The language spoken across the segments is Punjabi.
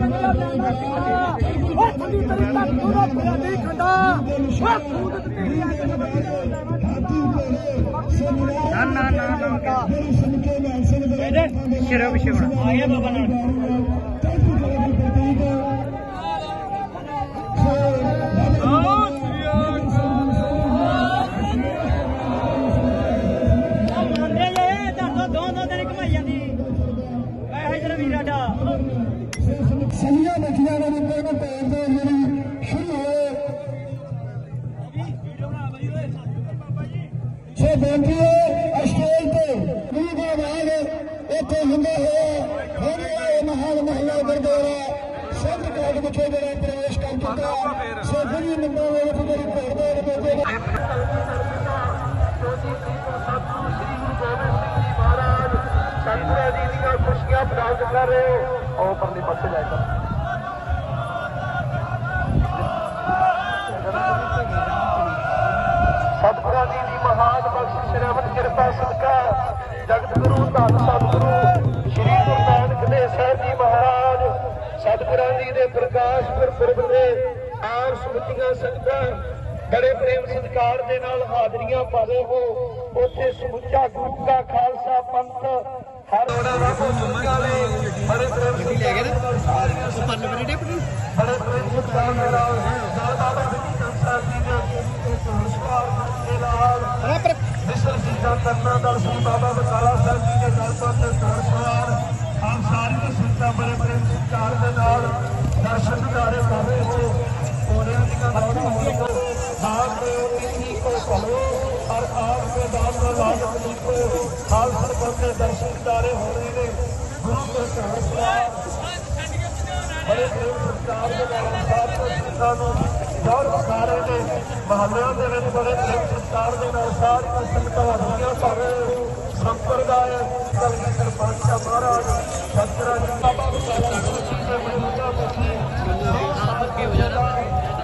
ਚੰਗਾ ਲੈਂਦਾ ਓਏ ਤੂੰ ਤੇਰੀ ਤੱਕ ਤੂੰ ਨਾ ਮੇਰਾ ਨਹੀਂ ਖੰਡਾ ਓਏ ਖੂਦ ਤੇਰੀ ਅੱਜ ਨਾ ਨਾ ਨਾ। ਨਾ ਇਹਦੇ ਸ਼ਰਮ ਸ਼ਰਮ ਆ ਗਿਆ ਬਾਬਾ ਨਾਲ ਆਓ ਇਹ ਮਹਾਲ ਮਹੱਲਾ ਗੁਰਦੁਆਰਾ ਸੰਤ ਕਾਟ ਵਿਖੇ ਜਿਹੜਾ ਪ੍ਰਵੇਸ਼ ਕਰ ਚੁੱਕਾ ਸੋ ਗੁਰੂ ਨੰਬਰ ਵਾਲੇ ਪੁੱਤਰ ਪਰਦੇ ਦੇ ਬੇਟੇ ਸੰਤਰਾ ਜੀ ਦੀਆਂ ਖੁਸ਼ੀਆਂ ਪ੍ਰਾਪਤ ਕਰ ਰਹੇ ਹੋ। ਉਹ ਪਰਲੇ ਪਾਸੇ ਲੈ ਕੇ। ਸਤਿਗੁਰਾਂ ਜੀ ਦੀ ਮਹਾਨ ਬਖਸ਼ਿਸ਼ ਰਹਿਮਤ ਕਿਰਪਾ ਸਦਕਾ। ਜਗਤ ਗੁਰੂ ਧੰਨ ਸਤਿਗੁਰੂ ਸ੍ਰੀ ਗੁਰੂ ਨਾਨਕ ਦੇਵ ਸਾਹਿਬ ਜੀ ਮਹਾਰਾਜ ਸਤਿਗੁਰਾਂ ਜੀ ਦੇ ਪ੍ਰਕਾਸ਼ ਗੁਰਪੁਰਬ ਦੇ ਆਪ ਸਮੁੱਚੀਆਂ ਸੰਗਤਾਂ ਬੜੇ ਪ੍ਰੇਮ ਸਤਿਕਾਰ ਦੇ ਨਾਲ ਹਾਜ਼ਰੀਆਂ ਪਾ ਰਹੇ ਹੋ। ਉੱਥੇ ਸਮੁੱਚਾ ਗੁਰੂ ਦਾ ਖਾਲਸਾ ਪੰਥ ਹਰ ਉਹਨਾਂ ਦਾ ਵਾਲੇ ਬੜੇ ਪ੍ਰੇਮ ਸਤਿਕਾਰ ਦੇ ਨਾਲ ਸਾਰੀਆਂ ਪਰਲੇ ਬਰੇ ਟੇਪ ਬੜੇ ਪ੍ਰੇਮ ਸਤਿਕਾਰ ਦੇ ਨਾਲ ਨਾਲ ਬਾਬਾ ਜੀ ਸਾਹਿਬ ਜੀ ਦੇ ਸੰਸਕਾਰ ਦੇ ਨਾਲ ਮਿਸਰ ਜੀ ਦਾ ਕਰਨਾ ਦਰਸ਼ਨ ਬਾਬਾ ਬਕਾਲਾ ਸਾਹਿਬ ਜੀ ਦੇ ਦਰ ਤੋਂ ਤੇ ਸੰਸਕਾਰ। ਆਪ ਸਾਰੀਆਂ ਸੰਗਤਾਂ ਬੜੇ ਪ੍ਰੇਮ ਸਤਿਕਾਰ ਦੇ ਨਾਲ ਦਰਸ਼ਨ ਦਿਦਾਰੇ ਕਰ ਹੋ ਕੋਰਿਆਂ ਦੀਆਂ ਦੌੜਾਂ ਹੋ ਆਪ ਕਿੰਨੀ ਕੋ ਭਲੋ ਔਰ ਆਪ ਕੇ ਦਾਨ ਦਾ ਲਾਭ ਜੀ ਕੋ ਖਾਲ ਸਰਬਤ ਦੇ ਦਰਸ਼ਨ ਦਿਦਾਰੇ ਹੋ ਰਹੇ ਨੇ। ਗੁਰੂ ਕੇ ਸੰਸਕਾਰ ਬੜੇ ਪ੍ਰੇਮ ਸਤਿਕਾਰ ਦੇ ਨਾਲ ਸਾਰੀਆਂ ਸੰਗਤਾਂ ਨੂੰ ਦੌੜ ਸਾਰੇ ਨੇ। ਮਹੱਲਿਆਂ ਦੇ ਵਿੱਚ ਬੜੇ ਪ੍ਰੇਮ ਸਤਿਕਾਰ ਦੇ ਨਾਲ ਸਾਰੀਆਂ ਸੰਗਤਾਂ ਹਾਜ਼ਰੀਆਂ ਭਰ ਸੰਪਰਦਾਇ ਕਲਗੀ ਸਰਪੰਚਾ ਮਹਾਰਾਜ ਸਤਿਗੁਰਾਂ ਜੀ ਬਾਬਾ ਬਕਾਲਾ ਜੀ ਦੇ ਮਹਿਮਾ ਬਖਸ਼ੀ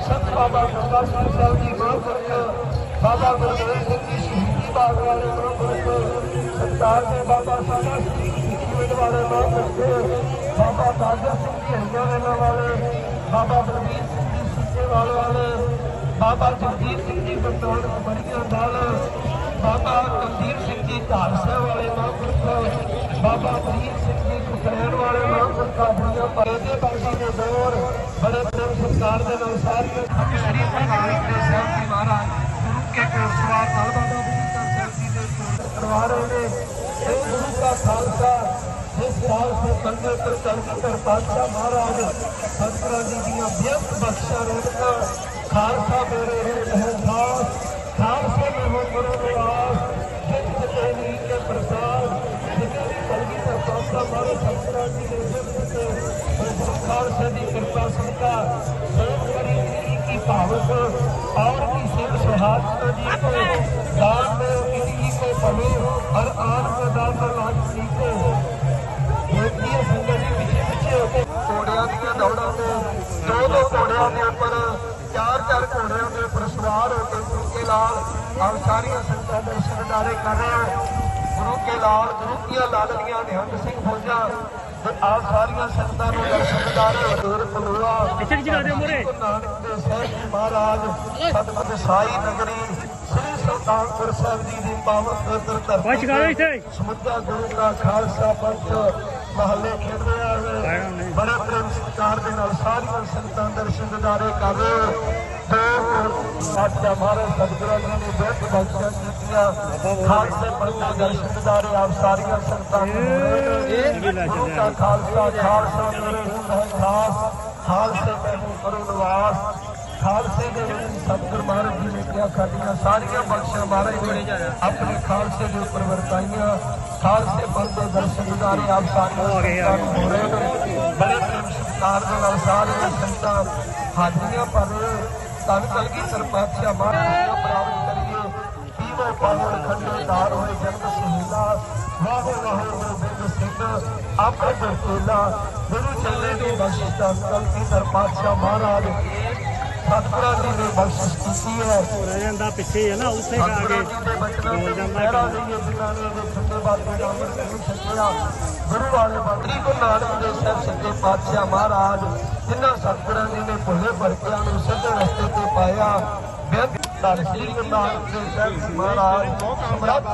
ਸਤ ਬਾਬਾ ਗੰਗਾ ਸਿੰਘ ਸਾਹਿਬ ਜੀ ਮਹਾਂਪੁਰਖ ਬਾਬਾ ਗੁਰਦੇਵ ਸਿੰਘ ਜੀ ਸ਼ਹੀਦੀ ਬਾਗ ਵਾਲੇ ਮਹਾਂਪੁਰਖ ਸਰਦਾਰ ਦੇ ਬਾਬਾ ਸਾਡਾ ਸਿੰਘ ਜੀ ਪਿੰਡ ਵਾਲੇ ਮਹਾਂਪੁਰਖ ਬਾਬਾ ਦਾਦਾ ਸਿੰਘ ਜੀ ਹਰੀਆਂ ਵਾਲੇ ਬਾਬਾ ਬਲਵੀਰ ਸਿੰਘ ਜੀ ਸੁੱਚੇਵਾਲ ਵਾਲੇ ਬਾਬਾ ਜਗਜੀਤ ਸਿੰਘ ਜੀ ਬਤੌੜ ਬੜੀਆਂ ਨਾਲ ਬਾਬਾ ਜੀ ਢਾਲਸਾ ਵਾਲੇ ਮਹਾਂਪੁਰਖ ਬਾਬਾ ਪ੍ਰੀਤ ਸਿੰਘ ਜੀ ਕੁਕਰੈਣ ਵਾਲੇ ਮਹਾਂਪੁਰਖਾਂ ਬੁੜੀਆਂ ਪਾਏ ਬਾਬਾ ਦੇ ਦੌਰ ਬੜੇ ਪ੍ਰੇਮ ਸਤਿਕਾਰ ਦੇ ਨਾਲ ਸਾਰੀਆਂ ਸ੍ਰੀ ਗੁਰੂ ਨਾਨਕ ਸਾਹਿਬ ਜੀ ਮਹਾਰਾਜ ਗੁਰੂ ਕੇ ਕੋਲ ਨਾਲ ਬਾਬਾ ਬੁੱਢਾ ਸਾਹਿਬ ਜੀ ਦੇ ਕਰਵਾ ਰਹੇ ਨੇ ਇਹ ਗੁਰੂ ਦਾ ਖਾਲਸਾ ਇਸ ਸਾਲ ਸੇ ਕੰਗਲ ਕਰ ਚੰਦ ਪਾਤਸ਼ਾਹ ਮਹਾਰਾਜ ਸਤਿਗੁਰਾਂ ਜੀ ਦੀਆਂ ਬੇਅੰਤ ਬਖਸ਼ਾ ਰੋਟਕਾ ਖਾਲਸਾ ਮੇਰੇ ਹੈ ਖਾਸ ਖਾਲਸੇ ਮੈਂ ਗੁਰੂ ਨੀ ਕੇ ਪ੍ਰਸਾਦ ਜਿਤੇ ਵੀ ਕਲਗੀ ਕਰ ਪਾਤਸ਼ਾਹ ਮਹਾਰਾਜ ਸਤਿਗੁਰਾਂ ਜੀ ਦੇ ਸਿਰ ਤੇ ਗੁਰੂ ਖਾਲਸੇ ਦੀ ਕਿਰਪਾ ਸਦਕਾ ਸੋਚ ਕਰੀ ਜਿੰਦਗੀ की पावक और की सिर सुहागता जी को दान में जिंदगी को पलो हर आन में दान में लाज जी को ਦੇਖੀਏ ਸੰਗਤ ਜੀ ਪਿੱਛੇ ਪਿੱਛੇ ਹੋ ਕੇ ਘੋੜਿਆਂ ਦੀਆਂ ਦੌੜਾਂ ਤੇ ਦੋ ਦੋ ਘੋੜਿਆਂ ਦੇ ਉੱਪਰ ਸਵਾਰ ਹੋ ਕੇ ਗੁਰੂ ਕੇ ਲਾਲ ਆਪ ਸਾਰੀਆਂ ਸੰਗਤਾਂ ਦਰਸ਼ਨ ਦਿਦਾਰੇ ਕਰ ਰਹੇ ਹੋ। ਗੁਰੂ ਕੇ ਲਾਲ ਗੁਰੂ ਕੀਆਂ ਲਾਡਲੀਆਂ ਨਿਹੰਗ ਸਿੰਘ ਫੌਜਾਂ ਤੇ ਆਪ ਸਾਰੀਆਂ ਸੰਗਤਾਂ ਨੂੰ ਦਰਸ਼ਨ ਦਿਦਾਰੇ ਹੋ ਦੂਰ ਪਲੋਆ ਪਿੱਛੇ ਪਿੱਛੇ ਕਰਦੇ ਮੋਰੇ ਨਾਨਕ ਦੇਵ ਸਾਹਿਬ ਮਹਾਰਾਜ ਸਤਿਗੁਰ ਸਾਈ ਨਗਰੀ ਸ੍ਰੀ ਸੁਲਤਾਨਪੁਰ ਸਾਹਿਬ ਜੀ ਦੀ ਪਾਵਨ ਪਵਿੱਤਰ ਧਰਤੀ ਸਮੁੱਚਾ ਗੁਰੂ ਦਾ ਖਾਲਸਾ ਪੰਥ ਮਹੱਲੇ ਖੇਡ ਰਿਹਾ ਹੈ। ਬੜੇ ਪ੍ਰੇਮ ਸਤਿਕਾਰ ਦੇ ਨਾਲ ਸਾਰੀਆਂ ਸੰਗਤਾਂ ਦਰਸ਼ਨ ਦਿਦਾਰੇ ਕਰ ਰਹੇ ਸਾਡਾ ਮਹਾਰਾਜ ਸਤਿਗੁਰਾਂ ਜੀ ਨੇ ਬਹੁਤ ਬਖਸ਼ਿਆ ਕੀਤੀਆਂ ਖਾਲਸੇ ਪੰਥ ਦੇ ਦਰਸ਼ਨ ਦਿਦਾਰੇ ਆਪ ਸਾਰੀਆਂ ਸੰਗਤਾਂ ਨੂੰ ਦਾ ਖਾਲਸਾ ਖਾਲਸਾ ਮੇਰੇ ਖਾਸ ਖਾਲਸੇ ਮੈਂ ਹੂੰ ਕਰੋ ਨਿਵਾਸ। ਖਾਲਸੇ ਦੇ ਵਿੱਚ ਸਤਿਗੁਰ ਮਹਾਰਾਜ ਜੀ ਨੇ ਕਿਹਾ ਸਾਡੀਆਂ ਸਾਰੀਆਂ ਬਖਸ਼ਾਂ ਮਹਾਰਾਜ ਨੇ ਆਪਣੇ ਖਾਲਸੇ ਦੇ ਉੱਪਰ ਵਰਤਾਈਆਂ। ਖਾਲਸੇ ਪੰਥ ਦੇ ਦਰਸ਼ਨ ਦਿਦਾਰੇ ਆਪ ਸਾਰੀਆਂ। ਸੰਗਤਾਂ ਨੂੰ ਬੜੇ ਸਤਿਕਾਰ ਦੇ ਨਾਲ ਸਾਰੀਆਂ ਸੰਗਤਾਂ ਹਾਜ਼ਰੀਆਂ ਭਰ ਧੰਨ ਕਲਗੀ ਮਹਾਰਾਜ ਜੀ ਪ੍ਰਾਪਤ ਕਰੀਏ ਪੀਵੋ ਪਾਵਨ ਖੰਡੇ ਦਾਰ ਹੋਏ ਜਨਮ ਸਹੀਲਾ ਵਾਹੋ ਵਾਹੋ ਗੋਬਿੰਦ ਸਿੰਘ ਆਪਣੇ ਗੁਰਤੇਲਾ ਗੁਰੂ ਚੱਲੇ ਦੀ ਬਖਸ਼ਿਸ਼ ਦਾ ਕਲਗੀ ਸਰਪਾਤਸ਼ਾਹ ਮਹਾਰਾਜ ਸਤਿਗੁਰਾਂ ਜੀ ਨੇ ਬਖਸ਼ਿਸ਼ ਕੀਤੀ ਹੈ। ਰਹਿ ਜਾਂਦਾ ਪਿੱਛੇ ਹੀ ਹੈ ਨਾ ਉੱਥੇ ਖਾ ਕੇ ਬੋਲ ਜਾਂਦਾ ਗੁਰੂ ਵਾਲੇ ਮੰਤਰੀ ਕੋ ਨਾਨਕ ਦੇ ਸਾਹਿਬ ਸੱਚੇ ਪਾਤਸ਼ਾਹ ਮਹਾਰਾਜ, ਜਿਨ੍ਹਾਂ ਸਤਿਗੁਰਾਂ ਜੀ ਨੇ ਭੁੱਲੇ ਭਰਕਿਆਂ ਧੰਨ ਸ੍ਰੀ ਗੁਰੂ ਨਾਨਕ ਦੇਵ ਸਾਹਿਬ ਜੀ ਮਹਾਰਾਜ ਸਮਰੱਥ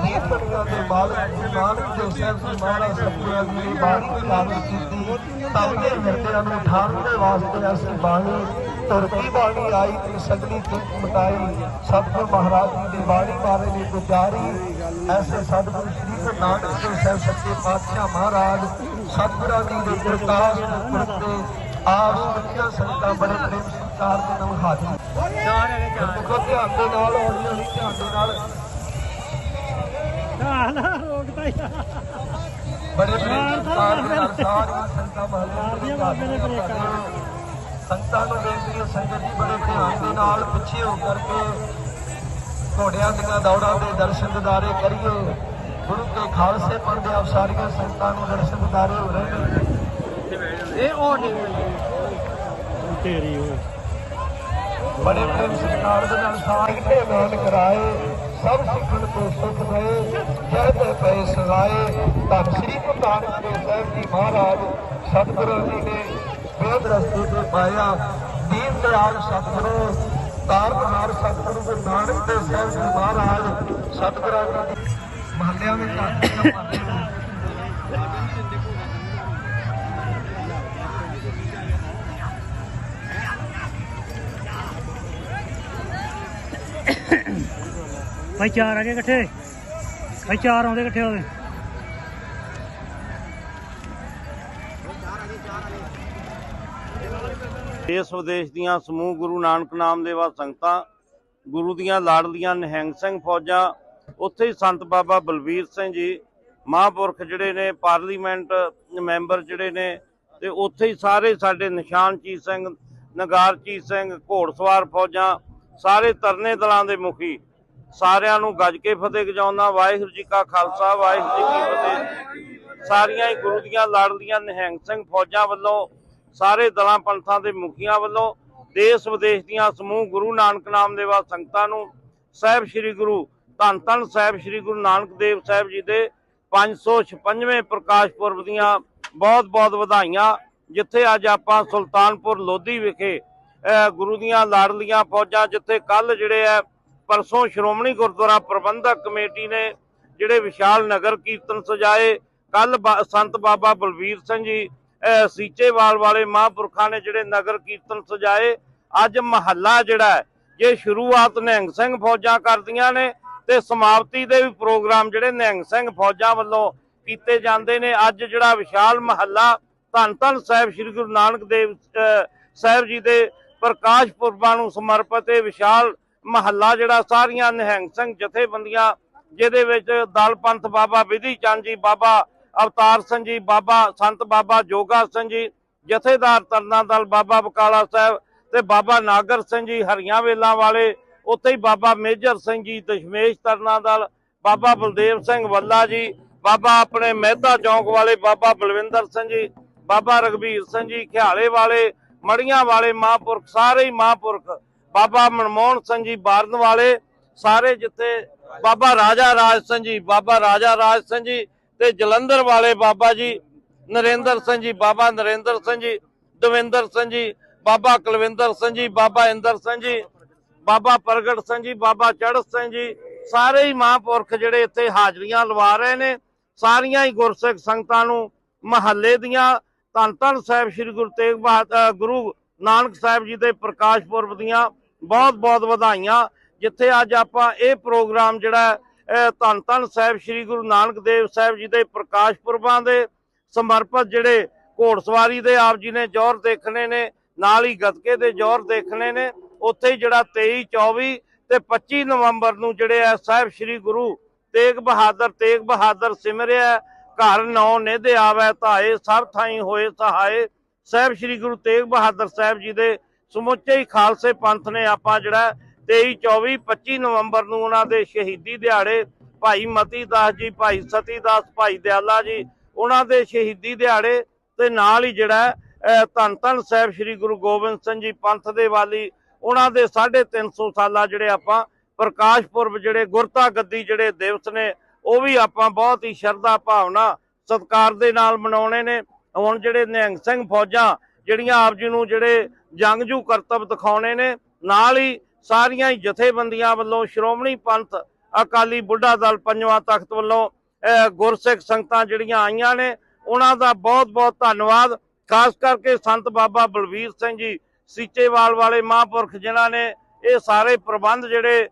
ਦੀਪ ਦੁਨੀਆ ਦੇ ਮਾਲਕ ਗੁਰੂ ਨਾਨਕ ਦੇਵ ਸਾਹਿਬ ਮਹਾਰਾਜ ਸਤਿਗੁਰਾਂ ਜੀ ਦੀ ਬਾਣੀ ਦੀ ਕੀਤੀ। ਤਬ ਹਿਰਦਿਆਂ ਨੂੰ ਠਾਰਨ ਦੇ ਵਾਸਤੇ ਅਸੀਂ ਬਾਣੀ ਤੁਰਕੀ ਬਾਣੀ ਆਈ ਤੇ ਸਗਲੀ ਚੁੱਕ ਮਟਾਈ ਸਤਿਗੁਰ ਮਹਾਰਾਜ ਜੀ ਦੀ ਬਾਣੀ ਬਾਰੇ ਨੇ ਗੁਜਾਰੀ। ਐਸੇ ਸਤਿਗੁਰੂ ਗੁਰੂ ਸਾਹਿਬ ਸੱਚੇ ਪਾਤਸ਼ਾਹ ਮਹਾਰਾਜ ਸਤਿਗੁਰਾਂ ਜੀ ਦੇ ਪ੍ਰਕਾਸ਼ ਪੁਰਬ ਤੇ ਆਪ ਸੱਚਾ ਸੰਤਾਂ ਬੜੇ ਪ੍ਰੇਮ ਸਤਿਕਾਰ ਦੇ ਨਾਲ ਹਾਜ਼ਰ ਚਾਰ ਹੈਗੇ ਚਾਰ ਦੇਖੋ ਧਿਆਨ ਦੇ ਨਾਲ ਹੌਲੀ ਹੌਲੀ ਧਿਆਨ ਦੇ ਨਾਲ। ਚਾਹ ਨਾ ਰੋਕਦਾ ਹੀ ਬੜੇ ਪ੍ਰੇਮ ਸਤਿਕਾਰ ਦੇ ਨਾਲ ਸਾਰੀਆਂ ਸੰਤਾਂ ਮਹੱਲੇ ਦੇ ਹਾਜ਼ਰ ਸੰਤਾਂ ਨੂੰ ਬੇਨਤੀ ਹੈ ਸੰਗਤ ਜੀ ਬੜੇ ਧਿਆਨ ਦੇ ਨਾਲ ਪਿੱਛੇ ਹੋ ਕਰਕੇ ਘੋੜਿਆਂ ਦੀਆਂ ਦੌੜਾਂ ਦੇ ਦਰਸ਼ਨ ਦਿਦਾਰੇ ਕਰੀਏ ਗੁਰੂ ਕੇ ਖਾਲਸੇ ਪੰਦੇ ਆਪ ਸਾਰੀਆਂ ਸੰਤਾਂ ਨੂੰ ਦਰਸ਼ਨ ਦਿਦਾਰੇ ਹੋ ਰਹੇ ਨੇ। ਇਹ ਉਹ ਨਹੀਂ ਤੇਰੀ ਓਏ ਬੜੇ ਪ੍ਰੇਮ ਸਤਿਕਾਰ ਦੇ ਨਾਲ ਸਾਰੇ ਐਲਾਨ ਕਰਾਏ ਸਭ ਸਿੱਖਣ ਤੋਂ ਸੁਖ ਰਹੇ ਜਹਦੇ ਪਏ ਸਗਾਏ ਧੰਨ ਸ੍ਰੀ ਗੁਰੂ ਨਾਨਕ ਦੇਵ ਸਾਹਿਬ ਜੀ ਮਹਾਰਾਜ ਸਤਿਗੁਰੂ ਜੀ ਨੇ ਵੇਦ ਰਸਤੇ ਤੇ ਪਾਇਆ ਦੀਨ ਦਿਆਲ ਸਤਿਗੁਰੂ ਤਾਰਨਹਾਰ ਸਤਿਗੁਰੂ ਗੁਰੂ ਨਾਨਕ ਦੇਵ ਸਾਹਿਬ ਜੀ ਮਹਾਰਾਜ ਸਤਿਗੁਰਾਂ ਜੀ ਦੀ ਮਹੱਲਿਆਂ ਵਿੱਚ ਪਾਉਂਦੇ ਨੇ। ਭਾਈ ਚਾਰ ਆ ਗਏ ਇਕੱਠੇ। ਭਾਈ ਚਾਰ ਆਉਂਦੇ ਇਕੱਠੇ ਹੋਵੇ ਦੇਸ਼ ਵਿਦੇਸ਼ ਦੀਆਂ ਸਮੂਹ ਗੁਰੂ ਨਾਨਕ ਨਾਮ ਦੇਵਾ ਸੰਗਤਾਂ ਗੁਰੂ ਦੀਆਂ ਲਾਡਲੀਆਂ ਨਿਹੰਗ ਸਿੰਘ ਫੌਜਾਂ ਉੱਥੇ ਹੀ ਸੰਤ ਬਾਬਾ ਬਲਵੀਰ ਸਿੰਘ ਜੀ ਮਹਾਂਪੁਰਖ ਜਿਹੜੇ ਨੇ, ਪਾਰਲੀਮੈਂਟ ਮੈਂਬਰ ਜਿਹੜੇ ਨੇ, ਤੇ ਉੱਥੇ ਹੀ ਸਾਰੇ ਸਾਡੇ ਨਿਸ਼ਾਨ ਚੀਤ ਸਿੰਘ ਨਗਾਰ ਚੀਤ ਸਿੰਘ, ਘੋੜਸਵਾਰ ਫੌਜਾਂ, ਸਾਰੇ ਤਰਨੇ ਦਲਾਂ ਦੇ ਮੁਖੀ। ਸਾਰਿਆਂ ਨੂੰ ਗੱਜ ਕੇ ਫਤਿਹ ਗਜਾਉਂਦਾ, ਵਾਹਿਗੁਰੂ ਜੀ ਕਾ ਖਾਲਸਾ, ਵਾਹਿਗੁਰੂ ਜੀ ਕੀ ਫਤਿਹ। ਸਾਰੀਆਂ ਹੀ ਗੁਰੂ ਦੀਆਂ ਲਾਡਲੀਆਂ ਨਿਹੰਗ ਸਿੰਘ ਫੌਜਾਂ ਵੱਲੋਂ, ਸਾਰੇ ਦਲਾਂ ਪੰਥਾਂ ਦੇ ਮੁਖੀਆਂ ਵੱਲੋਂ, ਦੇਸ਼ ਵਿਦੇਸ਼ ਦੀਆਂ ਸਮੂਹ ਗੁਰੂ ਨਾਨਕ ਨਾਮ ਦੇਵਾ ਸੰਗਤਾਂ ਨੂੰ, ਸਾਹਿਬ ਸ੍ਰੀ ਗੁਰੂ ਧੰਨ ਧੰਨ ਸਾਹਿਬ ਸ੍ਰੀ ਗੁਰੂ ਨਾਨਕ ਦੇਵ ਸਾਹਿਬ ਜੀ ਦੇ 556ਵੇਂ ਪ੍ਰਕਾਸ਼ ਪੁਰਬ ਦੀਆਂ ਬਹੁਤ-ਬਹੁਤ ਵਧਾਈਆਂ ਜਿੱਥੇ ਅੱਜ ਆਪਾਂ ਸੁਲਤਾਨਪੁਰ ਲੋਧੀ ਵਿਖੇ ਗੁਰੂ ਦੀਆਂ ਲਾਡਲੀਆਂ ਫੌਜਾਂ ਜਿੱਥੇ ਕੱਲ ਜਿਹੜੇ ਆ ਪਰਸੋਂ ਸ਼੍ਰੋਮਣੀ ਗੁਰਦੁਆਰਾ ਪ੍ਰਬੰਧਕ ਕਮੇਟੀ ਨੇ ਜਿਹੜੇ ਵਿਸ਼ਾਲ ਨਗਰ ਕੀਰਤਨ ਸਜਾਏ ਕੱਲ ਸੰਤ ਬਾਬਾ ਬਲਵੀਰ ਸਿੰਘ ਜੀ ਸੀਚੇਵਾਲ ਵਾਲੇ ਮਹਾਂਪੁਰਖਾਂ ਨੇ ਜਿਹੜੇ ਨਗਰ ਕੀਰਤਨ ਸਜਾਏ ਅੱਜ ਮਹੱਲਾ ਜਿਹੜਾ ਹੈ, ਜੇ ਸ਼ੁਰੂਆਤ ਨਿਹੰਗ ਸਿੰਘ ਫੌਜਾਂ ਕਰਦੀਆਂ ਨੇ ਤੇ ਸਮਾਪਤੀ ਦੇ ਵੀ ਪ੍ਰੋਗਰਾਮ ਜਿਹੜੇ ਨਿਹੰਗ ਸਿੰਘ ਫੌਜਾਂ ਵੱਲੋਂ ਕੀਤੇ ਜਾਂਦੇ ਨੇ। ਅੱਜ ਜਿਹੜਾ ਵਿਸ਼ਾਲ ਮਹੱਲਾ ਧੰਨ ਧੰਨ ਸਾਹਿਬ ਸ੍ਰੀ ਗੁਰੂ ਨਾਨਕ ਦੇਵ ਸਾਹਿਬ ਜੀ ਦੇ ਪ੍ਰਕਾਸ਼ ਪੁਰਬਾਂ ਨੂੰ ਸਮਰਪਿਤ ਇਹ ਵਿਸ਼ਾਲ ਮਹੱਲਾ ਜਿਹੜਾ ਸਾਰੀਆਂ ਨਿਹੰਗ ਸਿੰਘ ਜਥੇਬੰਦੀਆਂ, ਜਿਹਦੇ ਵਿੱਚ ਦਲ ਪੰਥ ਬਾਬਾ ਵਿਧੀ ਚੰਦ ਜੀ, ਬਾਬਾ ਅਵਤਾਰ ਸਿੰਘ ਜੀ, ਬਾਬਾ ਸੰਤ ਬਾਬਾ ਜੋਗਾ ਸਿੰਘ ਜੀ, ਜਥੇਦਾਰ ਤਰਨਾ ਦਲ ਬਾਬਾ ਬਕਾਲਾ ਸਾਹਿਬ ਤੇ ਬਾਬਾ ਨਾਗਰ ਸਿੰਘ ਜੀ, ਹਰੀਆਂ ਵੇਲਾਂ ਵਾਲੇ ਉੱਥੇ ਹੀ ਬਾਬਾ ਮੇਜਰ ਸਿੰਘ ਜੀ ਦਸ਼ਮੇਸ਼ ਤਰਨਾ ਦਲ ਬਾਬਾ ਬਲਦੇਵ ਸਿੰਘ ਵੱਲਾ ਜੀ, ਬਾਬਾ ਆਪਣੇ ਮਹਿਤਾ ਚੌਂਕ ਵਾਲੇ ਬਾਬਾ ਬਲਵਿੰਦਰ ਸਿੰਘ ਜੀ, ਬਾਬਾ ਰਗਵੀਰ ਸਿੰਘ ਜੀ, ਖਿਆਲੇ ਵਾਲੇ, ਮੜੀਆਂ ਵਾਲੇ ਮਹਾਂਪੁਰਖ, ਸਾਰੇ ਹੀ ਮਹਾਂਪੁਰਖ, ਬਾਬਾ ਮਨਮੋਹਨ ਸਿੰਘ ਜੀ ਬਾਰਨ ਵਾਲੇ, ਸਾਰੇ ਜਿੱਥੇ ਬਾਬਾ ਰਾਜਾ ਰਾਜ ਸਿੰਘ ਜੀ, ਬਾਬਾ ਰਾਜਾ ਰਾਜ ਸਿੰਘ ਜੀ ਤੇ ਜਲੰਧਰ ਵਾਲੇ ਬਾਬਾ ਜੀ, ਨਰਿੰਦਰ ਸਿੰਘ ਜੀ, ਬਾਬਾ ਨਰਿੰਦਰ ਸਿੰਘ ਜੀ, ਦਵਿੰਦਰ ਸਿੰਘ ਜੀ, ਬਾਬਾ ਕੁਲਵਿੰਦਰ ਸਿੰਘ ਜੀ, ਬਾਬਾ ਇੰਦਰ ਸਿੰਘ ਜੀ ਬਾਬਾ ਪ੍ਰਗਟ ਸਿੰਘ ਜੀ, ਬਾਬਾ ਚੜ੍ਹਤ ਸਿੰਘ ਜੀ, ਸਾਰੇ ਹੀ ਮਹਾਂਪੁਰਖ ਜਿਹੜੇ ਇੱਥੇ ਹਾਜ਼ਰੀਆਂ ਲਵਾ ਰਹੇ ਨੇ, ਸਾਰੀਆਂ ਹੀ ਗੁਰਸਿੱਖ ਸੰਗਤਾਂ ਨੂੰ ਮਹੱਲੇ ਦੀਆਂ ਧੰਨ ਧੰਨ ਸਾਹਿਬ ਸ੍ਰੀ ਗੁਰੂ ਤੇਗ ਬਹਾਦਰ ਗੁਰੂ ਨਾਨਕ ਸਾਹਿਬ ਜੀ ਦੇ ਪ੍ਰਕਾਸ਼ ਪੁਰਬ ਦੀਆਂ ਬਹੁਤ ਬਹੁਤ ਵਧਾਈਆਂ, ਜਿੱਥੇ ਅੱਜ ਆਪਾਂ ਇਹ ਪ੍ਰੋਗਰਾਮ ਜਿਹੜਾ ਧੰਨ ਧੰਨ ਸਾਹਿਬ ਸ੍ਰੀ ਗੁਰੂ ਨਾਨਕ ਦੇਵ ਸਾਹਿਬ ਜੀ ਦੇ ਪ੍ਰਕਾਸ਼ ਪੁਰਬਾਂ ਦੇ ਸਮਰਪਿਤ ਜਿਹੜੇ ਘੋੜਸਵਾਰੀ ਦੇ ਆਪ ਜੀ ਨੇ ਜੋਰ ਦੇਖਣੇ ਨੇ ਨਾਲ ਹੀ ਗੱਤਕੇ ਦੇ ਜੋਰ ਦੇਖਣੇ ਨੇ। ਉੱਥੇ ਹੀ ਜਿਹੜਾ 23 24 ਤੇ 25 ਨਵੰਬਰ ਨੂੰ ਜਿਹੜੇ ਆ ਸਾਹਿਬ ਸ੍ਰੀ ਗੁਰੂ ਤੇਗ ਬਹਾਦਰ ਤੇਗ ਬਹਾਦਰ ਸਿਮਰਿਆ ਘਰ ਨੌ ਨਿਧਿ ਆਵੈ, ਧਾਏ ਸਭ ਥਾਈ ਹੋਏ ਸਹਾਏ। ਸਾਹਿਬ ਸ੍ਰੀ ਗੁਰੂ ਤੇਗ ਬਹਾਦਰ ਸਾਹਿਬ ਜੀ ਦੇ ਸਮੁੱਚੇ ਹੀ ਖਾਲਸੇ ਪੰਥ ਨੇ ਆਪਾਂ ਜਿਹੜਾ 23 24 25 ਨਵੰਬਰ ਨੂੰ ਉਹਨਾਂ ਦੇ ਸ਼ਹੀਦੀ ਦਿਹਾੜੇ, ਭਾਈ ਮਤੀ ਦਾਸ ਜੀ, ਭਾਈ ਸਤੀ ਦਾਸ, ਭਾਈ ਦਿਆਲਾ ਜੀ, ਉਹਨਾਂ ਦੇ ਸ਼ਹੀਦੀ ਦਿਹਾੜੇ ਤੇ ਨਾਲ ਹੀ ਜਿਹੜਾ ਧੰਨ ਧੰਨ ਸਾਹਿਬ ਸ੍ਰੀ ਗੁਰੂ ਗੋਬਿੰਦ ਸਿੰਘ ਜੀ ਪੰਥ ਦੇ ਵਾਲੀ, ਉਹਨਾਂ ਦੇ 350 ਸਾਲਾ ਜਿਹੜੇ ਆਪਾਂ ਪ੍ਰਕਾਸ਼ ਪੁਰਬ ਜਿਹੜੇ ਗੁਰਤਾ ਗੱਦੀ ਜਿਹੜੇ ਦਿਵਸ ਨੇ, ਉਹ ਵੀ ਆਪਾਂ ਬਹੁਤ ਹੀ ਸ਼ਰਧਾ ਭਾਵਨਾ ਸਤਿਕਾਰ ਦੇ ਨਾਲ ਮਨਾਉਣੇ ਨੇ। ਹੁਣ ਜਿਹੜੇ ਨਿਹੰਗ ਸਿੰਘ ਫੌਜਾਂ ਜਿਹੜੀਆਂ ਆਪ ਜੀ ਨੂੰ ਜਿਹੜੇ ਜੰਗਜੂ ਕਰਤੱਵ ਦਿਖਾਉਣੇ ਨੇ, ਨਾਲ ਹੀ ਸਾਰੀਆਂ ਹੀ ਜਥੇਬੰਦੀਆਂ ਵੱਲੋਂ ਸ਼੍ਰੋਮਣੀ ਪੰਥ ਅਕਾਲੀ ਬੁੱਢਾ ਦਲ ਪੰਜਵਾਂ ਤਖਤ ਵੱਲੋਂ ਗੁਰਸਿੱਖ ਸੰਗਤਾਂ ਜਿਹੜੀਆਂ ਆਈਆਂ ਨੇ, ਉਹਨਾਂ ਦਾ ਬਹੁਤ-ਬਹੁਤ ਧੰਨਵਾਦ। ਖਾਸ ਕਰਕੇ ਸੰਤ ਬਾਬਾ ਬਲਵੀਰ ਸਿੰਘ ਜੀ, ਸੀਚੇਵਾਲ ਵਾਲੇ ਮਹਾਂਪੁਰਖ, ਜਿਨ੍ਹਾਂ ਨੇ ਇਹ ਸਾਰੇ ਪ੍ਰਬੰਧ ਜਿਹੜੇ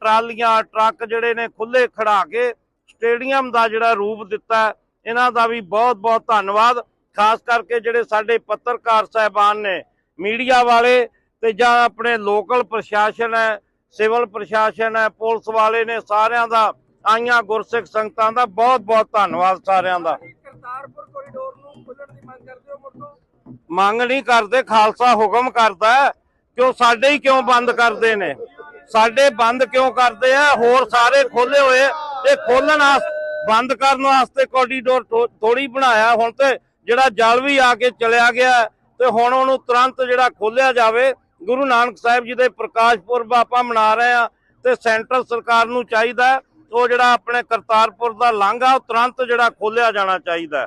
ਟਰਾਲੀਆਂ, ਟਰੱਕ ਜਿਹੜੇ ਨੇ ਖੁੱਲੇ ਖੜਾ ਕੇ ਸਟੇਡੀਅਮ ਦਾ ਜਿਹੜਾ ਰੂਪ ਦਿੱਤਾ ਇਹਨਾਂ ਦਾ ਵੀ ਬਹੁਤ-ਬਹੁਤ ਧੰਨਵਾਦ। ਖਾਸ ਕਰਕੇ ਜਿਹੜੇ ਸਾਡੇ ਪੱਤਰਕਾਰ ਸਹਿਬਾਨ ਨੇ, ਮੀਡੀਆ ਵਾਲੇ ਤੇ ਜਾਂ ਆਪਣੇ ਲੋਕਲ ਪ੍ਰਸ਼ਾਸਨ ਹੈ, ਸਿਵਲ ਪ੍ਰਸ਼ਾਸਨ ਹੈ, ਪੁਲਿਸ ਵਾਲੇ ਨੇ ਸਾਰਿਆਂ ਦਾ, ਆਈਆਂ ਗੁਰਸਿੱਖ ਸੰਗਤਾਂ ਦਾ ਬਹੁਤ-ਬਹੁਤ ਧੰਨਵਾਦ ਸਾਰਿਆਂ ਦਾ। ਕਰਤਾਰਪੁਰ ਕੋਰੀਡੋਰ ਮੰਗ ਨਹੀਂ ਕਰਦੇ, ਖਾਲਸਾ ਹੁਕਮ ਕਰਦਾ ਕਿ ਉਹ ਸਾਡੇ ਹੀ ਕਿਉਂ ਬੰਦ ਕਰਦੇ ਨੇ? ਸਾਡੇ ਬੰਦ ਕਿਉਂ ਕਰਦੇ ਆ? ਹੋਰ ਸਾਰੇ ਖੋਲੇ ਹੋਏ। ਤੇ ਖੋਲਣ ਬੰਦ ਕਰਨ ਵਾਸਤੇ ਕੋਰੀਡੋਰ ਥੋੜੀ ਬਣਾਇਆ ਹੁਣ ਤੇ, ਜਿਹੜਾ ਜਲ ਵੀ ਆ ਕੇ ਚਲਿਆ ਗਿਆ ਤੇ ਹੁਣ ਉਹਨੂੰ ਤੁਰੰਤ ਜਿਹੜਾ ਖੋਲਿਆ ਜਾਵੇ, ਗੁਰੂ ਨਾਨਕ ਸਾਹਿਬ ਜੀ ਦੇ ਪ੍ਰਕਾਸ਼ ਪੁਰਬ ਆਪਾਂ ਮਨਾ ਰਹੇ ਆ ਤੇ ਸੈਂਟਰ ਸਰਕਾਰ ਨੂੰ ਚਾਹੀਦਾ ਉਹ ਜਿਹੜਾ ਆਪਣੇ ਕਰਤਾਰਪੁਰ ਦਾ ਲਾਂਘਾ, ਉਹ ਤੁਰੰਤ ਜਿਹੜਾ ਖੋਲਿਆ ਜਾਣਾ ਚਾਹੀਦਾ